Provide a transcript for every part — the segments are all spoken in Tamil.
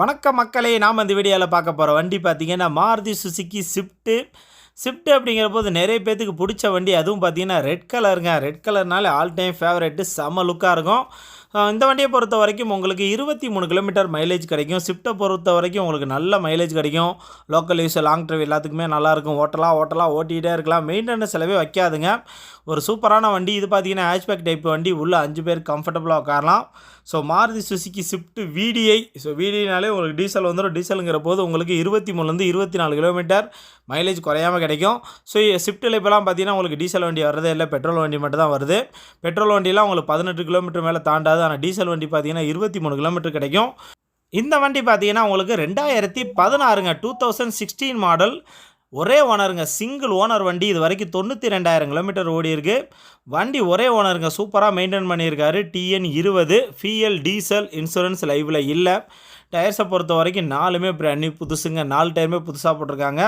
வணக்கம் மக்களே நாம் இந்த வீடியோவில் பார்க்க போகிற வண்டி பார்த்தீங்கன்னா மாருதி சுசுக்கி ஸ்விஃப்ட்டு ஸ்விஃப்ட் அப்படிங்கிற போது நிறைய பேத்துக்கு பிடிச்ச வண்டி. அதுவும் பார்த்தீங்கன்னா ரெட் கலருங்க ரெட் கலர்னால ஆல் டைம் ஃபேவரெட்டு செம்ம லுக்காக இருக்கும். இந்த வண்டியை பொறுத்த வரைக்கும் உங்களுக்கு இருபத்தி மூணு கிலோமீட்டர் மைலேஜ் கிடைக்கும். ஸ்விஃப்ட்டை பொறுத்த வரைக்கும் உங்களுக்கு நல்ல மைலேஜ் கிடைக்கும். லோக்கல் யூஸ் லாங் ட்ரைவ் எல்லாத்துக்குமே நல்லாயிருக்கும் ஓட்டலாம் ஓட்டலாம் ஓட்டிகிட்டே இருக்கலாம். மெயின்டெனன்ஸ் செலவே வைக்காதுங்க. ஒரு சூப்பரான வண்டி. இது பார்த்தீங்கன்னா ஹேஷ்பேக் டைப் வண்டி. உள்ள அஞ்சு பேர் கம்ஃபர்டபுளாக உட்காரலாம். So Maruti Suzuki Swift VDI so விடிஐனாலே உங்களுக்கு டீசல் வந்துடும் டீசலுங்கிற போது உங்களுக்கு இருபத்தி மூணுலேருந்து இருபத்தி நாலு கிலோமீட்டர் மைலேஜ் குறையாமல் கிடைக்கும். ஸோ ஸ்விஃப்ட்டில் இப்போலாம் பார்த்தீங்கன்னா உங்களுக்கு டீசல் வண்டி வரதே இல்லை. பெட்ரோல் வண்டி மட்டும் தான் வருது. பெட்ரோல் வண்டியெலாம் உங்களுக்கு பதினெட்டு கிலோமீட்டர் மேலே தாண்டாது. ஆனால் டீசல் வண்டி பார்த்தீங்கன்னா இருபத்தி மூணு கிலோமீட்டர் கிடைக்கும். இந்த வண்டி பார்த்தீங்கன்னா உங்களுக்கு ரெண்டாயிரத்தி பதினாறுங்க டூ தௌசண்ட் சிக்ஸ்டீன் மாடல் ஒரே ஓனருங்க சிங்கிள் ஓனர் வண்டி. இது வரைக்கும் தொண்ணூற்றி ரெண்டாயிரம் கிலோமீட்டர் ஓடி இருக்கு வண்டி ஒரே ஓனருங்க சூப்பராக மெயின்டைன் பண்ணியிருக்காரு. டிஎன் இருபது ஃபிஎல் டீசல் இன்சூரன்ஸ் லைவில் இல்லை. டயர்ஸை பொறுத்த வரைக்கும் நாலுமே பிரண்ணி புதுசுங்க. நாலு டயருமே புதுசாக போட்டிருக்காங்க.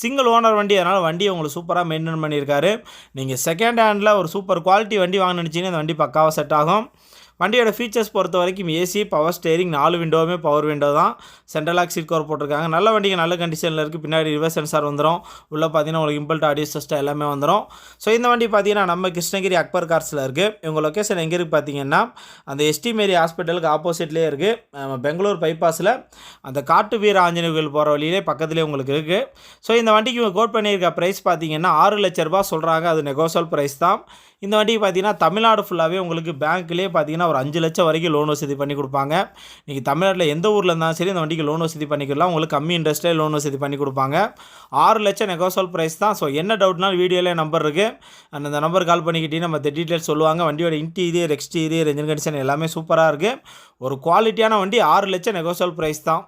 சிங்கிள் ஓனர் வண்டி அதனால் வண்டியை உங்களுக்கு சூப்பராக மெயின்டைன் பண்ணியிருக்காரு. நீங்கள் செகண்ட் ஹேண்டில் ஒரு சூப்பர் குவாலிட்டி வண்டி வாங்க நினச்சிங்கன்னா இந்த வண்டி பக்காவாக செட் ஆகும். வண்டியோட ஃபீச்சர்ஸ் பொறுத்த வரைக்கும் ஏசி பவர் ஸ்டேரிங் நாலு விண்டோவுமே பவர் விண்டோ தான். சென்ட்ரல் லாக் சீட் கவர் போட்டிருக்காங்க. நல்ல வண்டிங்க நல்ல கண்டிஷனில் இருக்குது பின்னாடி ரிவர்ஸ் சென்சார் வந்துடும் உள்ளே பார்த்தீங்கன்னா உங்களுக்கு இம்பல்ட் ஆடியோ சிஸ்டம் எல்லாமே வந்துடும் ஸோ இந்த வண்டி பார்த்தீங்கன்னா நம்ம கிருஷ்ணகிரி அக்பர் கார்ஸில் இருக்குது இவங்க லொக்கேஷன் எங்கே இருக்குது பார்த்தீங்கன்னா அந்த எஸ்டி மேரி ஹாஸ்பிட்டலுக்கு ஆப்போசிட்லேயே இருக்குது நம்ம பெங்களூர் பைபாஸில் அந்த காட்டு வீர ஆஞ்சநேய கோயில் போகிற வழியிலே பக்கத்துலேயே உங்களுக்கு இருக்குது ஸோ இந்த வண்டிக்கு இவங்க கோட் பண்ணியிருக்க ப்ரைஸ் பார்த்தீங்கன்னா ஆறு லட்ச ரூபா சொல்கிறாங்க அது நெகோசல் ப்ரைஸ் தான். இந்த வண்டிக்கு பார்த்தீங்கன்னா தமிழ்நாடு ஃபுல்லாகவே உங்களுக்கு பேங்க்லேயே பார்த்தீங்கன்னா ஒரு அஞ்சு லட்சம் வரைக்கும் லோன் வசதி பண்ணி கொடுப்பாங்க. நீங்கள் தமிழ்நாட்டில் எந்த ஊரில் இருந்தாலும் சரி இந்த வண்டிக்கு லோன் வசதி பண்ணிக்கலாம். உங்களுக்கு கம்மி இன்ட்ரெஸ்ட்லேயே லோன் வசதி பண்ணி கொடுப்பாங்க. ஆறு லட்சம் நெகோசல் ப்ரைஸ் தான். ஸோ என்ன டவுட்னாலும் வீடியோவில் நம்பர் இருக்குது அந்த அந்த நம்பர் கால் பண்ணிக்கிட்டே நம்ம டீட்டெயில்ஸ் சொல்லுவாங்க. வண்டியோட இன்டீரியர் எக்ஸ்டீரியர் இன்ஜின் கண்டிஷன் எல்லாமே சூப்பராக இருக்குது ஒரு குவாலிட்டியான வண்டி ஆறு லட்சம் நெகோசல் ப்ரைஸ் தான்.